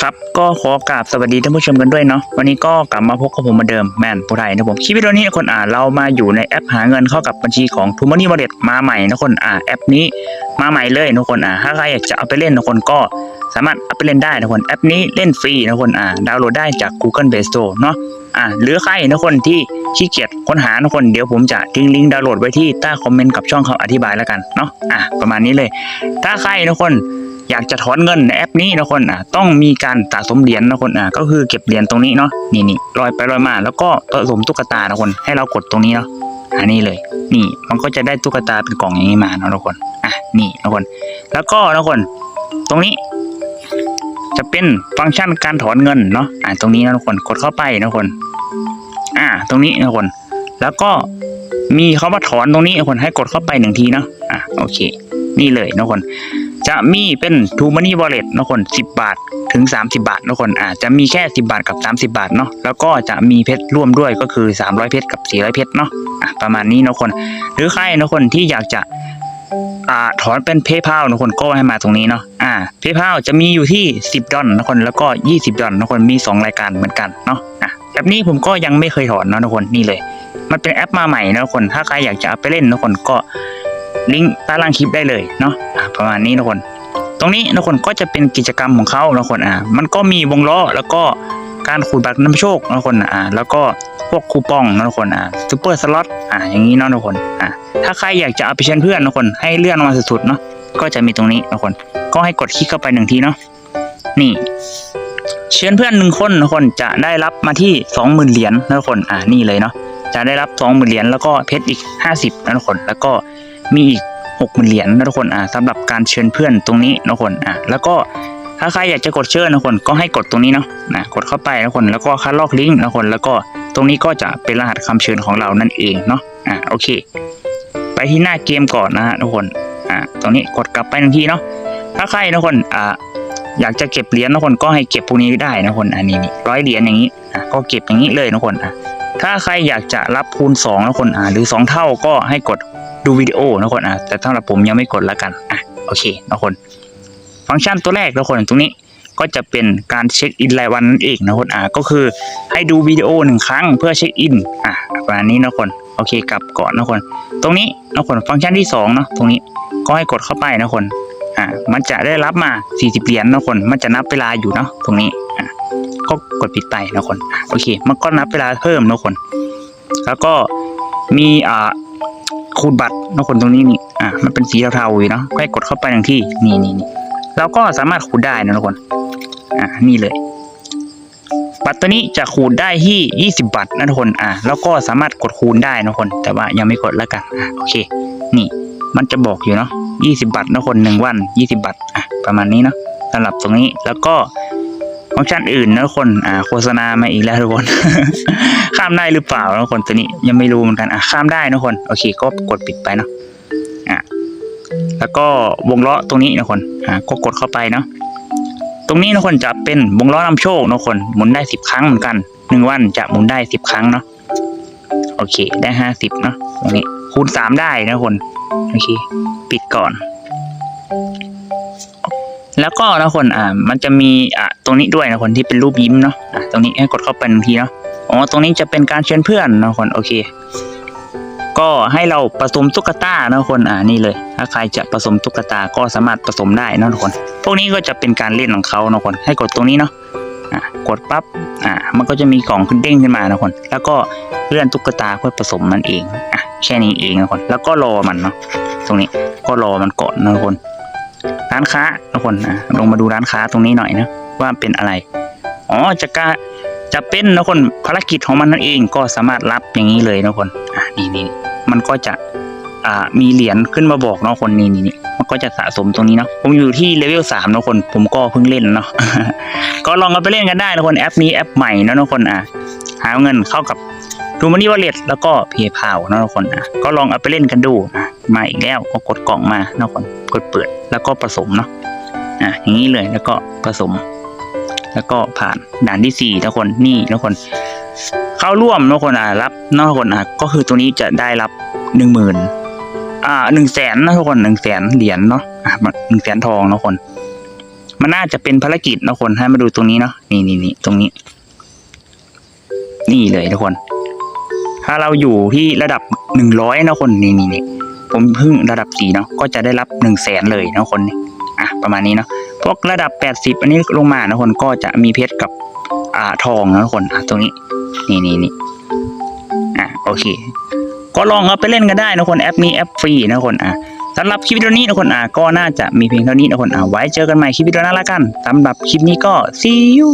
ครับก็ขอกราบสวัสดีท่านผู้ชมกันด้วยเนาะวันนี้ก็กลับมาพบกับผมเหมือนเดิมแมนผู้ไทยนะผมคลิปวิดีโอนี้คนอ่านเรามาอยู่ในแอปหาเงินเข้ากับบัญชีของ t ูม n นี่ Wallet มาใหม่นะคนอ่าแอปนี้มาใหม่เลยนะคนอ่าถ้าใครอยากจะเอาไปเล่นนะคนก็สามารถเอาไปเล่นได้นะคนแอปนี้เล่นฟรีนะคนอ่าดาวน์โหลดได้จาก Google Play Store เนาะอ่าหรือใครนะคนที่ขี้เกียจค้นหานะคนเดี๋ยวผมจะทิ้งลิงก์ดาวน์โหลดไว้ที่ใต้คอมเมนต์กับช่องคำอธิบายแล้วกันเนาะอะประมาณนี้เลย ถ้าใครนะคน อยากจะถอนเงินในแอปนี้นะคนอะต้องมีการสะสมเหรียญนะคนอะก็คือเก็บเหรียญตรงนี้เนาะนี่นี่ลอยไปลอยมา แล้วก็ผสมตุ๊กตานะคนให้เรากดตรงนี้เนาะอันนี้เลย นี่มันก็จะได้ตุ๊กตาเป็นกล่องอย่างนี้มาเนาะทุกคนอะนี่นะคน แล้วก็นะคน ตรงนี้ จะเป็นฟังก์ชันการถอนเงินเนาะอ่าตรงนี้นะทุกคนกดเข้าไปนะคน อ่า ตรงนี้นะคน แล้วก็มีเขามาถอนตรงนี้นะคนให้กดเข้าไปหนึ่งทีเนาะอะโอเค นี่เลยนะคน จะมีเป็น t ูม n นี่ Wallet นะคน10 บาทถึง 30 บาทนะคนอ่าจะมีแค่ 10 บาทกับ 30 บาทเนาะแล้วก็จะมีเพชรร่วมด้วยก็คือ 300 เพชรกับ 400 เพชรเนาะอะประมาณนี้นะคน หรือใครนะคนที่อยากจะอ่าถอนเป็นเพย์เพานะคนก็ให้มาตรงนี้เนาะอ่าเพย์เพาจะมีอยู่ที่ 10 ดอลนะคนแล้วก็ 20 ดอลนะคนมี 2 รายการเหมือนกันเนาะอะแบบนี้ผมก็ยังไม่เคยถอนเนาะทุกคนนี่เลย มันเป็นแอปมาใหม่นะทุกคนถ้าใครอยากจะเอาไปเล่นนะคนก็ ลิงก์ใต้ล่างคลิปได้เลยเนาะประมาณนี้นะทุกคน ตรงนี้นะคนก็จะเป็นกิจกรรมของเขานะคนอ่ามันก็มีวงล้อแล้วก็การขูดบัตรนำโชคนะคนอ่าแล้วก็พวกคูปองนะคนอ่าซูเปอร์สล็อตอ่าอย่างนี้เนาะนะคนอ่าถ้าใครอยากจะเอาไปเชิญเพื่อนนะคนให้เลื่อนมาสุดๆเนาะก็จะมีตรงนี้นะคน ก็ให้กดคลิกเข้าไปหนึ่งทีเนาะนี่ เชิญเพื่อนหนึ่งคนนะคนจะได้รับมาที่สองหมื่นเหรียญนะคนอ่านี่เลยเนาะจะได้รับสองหมื่นเหรียญแล้วก็เพชรอีกห้าสิบนะทุกคน แล้วก็ มีอีกหกหมื่นเหรียญนะทุกคนอ่าสำหรับการเชิญเพื่อนตรงนี้นะทุกคนอ่าแล้วก็ถ้าใครอยากจะกดเชิญนะทุกคนก็ให้กดตรงนี้เนาะนะกดเข้าไปนะทุกคนแล้วก็คัดลอกลิงก์นะทุกคนแล้วก็ตรงนี้ก็จะเป็นรหัสคำเชิญของเรานั่นเองเนาะอ่าโอเค ไปที่หน้าเกมก่อนนะฮะทุกคนอ่าตรงนี้กดกลับไปหนึ่งทีเนาะถ้าใครนะทุกคนอ่าอยากจะเก็บเหรียญนะทุกคนก็ให้เก็บพวกนี้ได้นะทุกคนอันนี้ร้อยเหรียญอย่างนี้อะก็เก็บอย่างนี้เลยนะทุกคนอะถ้าใครอยากจะรับคูณสองนะคนอ่าหรือสองเท่าก็ให้กด ดูวิดีโอนะคนอะแต่สำหรับผมยังไม่กดแล้วกันอะโอเคนะคน ฟังก์ชันตัวแรกนะคนตรงนี้ก็จะเป็นการเช็คอินรายวันนั่นเองนะคนอะก็คือให้ดูวิดีโอหนึ่งครั้งเพื่อเช็คอินอะประมาณนี้นะคนโอเคกลับก่อนนะคน ตรงนี้นะคนฟังก์ชันที่สองเนาะตรงนี้ก็ให้กดเข้าไปนะคนอะมันจะได้รับมา 40 เหรียญนะคน มันจะนับเวลาอยู่เนาะตรงนี้อะก็กดปิดไปนะคนโอเค มันก็นับเวลาเพิ่มนะคน แล้วก็มีอ่า ขูดบัตรนะคนตรงนี้นี่อะมันเป็นสีเทาๆอยู่เนาะก็ให้กดเข้าไปอย่างที่นี่นี่นี่เราก็สามารถขูดได้นะทุกคน อะนี่เลย บัตรตัวนี้จะขูดได้ที่ 20บัตรนะทุกคน อะแล้วก็สามารถกดคูณได้นะทุกคน แต่ว่ายังไม่กดแล้วกัน อะโอเค นี่ มันจะบอกอยู่เนาะ20บัตรนะคนหนึ่งวัน 20บัตรอะ ประมาณนี้เนาะสำหรับตรงนี้ แล้วก็ ฟังก์ชันอื่นนะคนอ่าโฆษณามาอีกแล้วทุกคน ข้ามได้หรือเปล่านะคนตัวนี้ยังไม่รู้เหมือนกันอะข้ามได้นะคนโอเคก็กดปิดไปเนาะอะแล้วก็วงล้อตรงนี้นะคนอะก็กดเข้าไปเนาะตรงนี้นะคนจะเป็นวงล้อนำโชคนะคนหมุนได้สิบครั้งเหมือนกันหนึ่งวันจะหมุนได้สิบครั้งเนาะโอเคได้ห้าสิบเนาะตรงนี้คูณสามได้นะคนโอเค ปิดก่อน แล้วก็นะคนอ่ามันจะมีอะตรงนี้ด้วยนะคนที่เป็นรูปยิ้มเนาะอะตรงนี้ให้กดเข้าไปหนึ่งทีเนาะอ๋อตรงนี้จะเป็นการเชิญเพื่อนนะคนโอเค ก็ให้เราผสมตุ๊กตานะคนอ่านี่เลย ถ้าใครจะผสมตุ๊กตาก็สามารถผสมได้นะทุกคน พวกนี้ก็จะเป็นการเล่นของเขานะคน ให้กดตรงนี้เนาะอ่ากดปั๊บอ่ามันก็จะมีกล่องขึ้นเด้งขึ้นมานะคน แล้วก็เลื่อนตุ๊กตาเพื่อผสมมันเองอะแค่นี้เองนะคน แล้วก็รอมันเนาะตรงนี้ก็รอมันก่อนนะทุกคน ร้านค้านะคนอะลงมาดูร้านค้าตรงนี้หน่อยนะว่าเป็นอะไรอ๋อจะกาจะเป็นนะคนภารกิจของมันนั่นเองก็สามารถรับอย่างนี้เลยนะคนอะนี่นี่มันก็จะอ่ามีเหรียญขึ้นมาบอกเนาะคนนี่นี่นี่มันก็จะสะสมตรงนี้เนาะผมอยู่ที่เลเวลสามนะคน ผมก็เพิ่งเล่นเนาะก็ลองเอาไปเล่นกันได้นะคนแอปนี้แอปใหม่นะนะคนอะหาเงินเข้ากับ ดูมันนี่วอลเล็ตแล้วก็เพย์พาวนะทุกคนอะก็ลองเอาไปเล่นกันดูอะมาอีกแล้วก็กดกล่องมานะคนกดเปิดแล้วก็ผสมเนาะอะอย่างนี้เลยแล้วก็ผสม แล้วก็ผ่านด่านที่สี่ทุกคนนี่ทุกคน เข้าร่วมทุกคนอะรับนอกคนอะก็คือตัวนี้จะได้รับหนึ่งหมื่นอ่าหนึ่งแสนนะทุกคนหนึ่งแสนเหรียญเนาะอะหนึ่งแสนทองนะทุกคน มันน่าจะเป็นภารกิจนะคนให้มาดูตรงนี้เนาะนี่นี่นี่ตรงนี้ นี่เลยทุกคน ถ้าเราอยู่ที่ระดับหนึ่งร้อยนะคนนี่นี่นี่ผมเพิ่งระดับสี่เนาะก็จะได้รับหนึ่งแสนเลยนะคนนี่อะประมาณนี้เนาะพวกระดับแปดสิบอันนี้ลงมานะคนก็จะมีเพชรกับอ่าทองนะคนอะตรงนี้นี่นี่นี่อะโอเค ก็ลองเอาไปเล่นกันได้นะคนแอปนี้แอปฟรีนะคนอะสำหรับคลิปวิดีโอนี้นะคนอะก็น่าจะมีเพียงเท่านี้นะคนอะไว้เจอกันใหม่คลิปวิดีโอหน้าละกันสำหรับคลิปนี้ก็ see you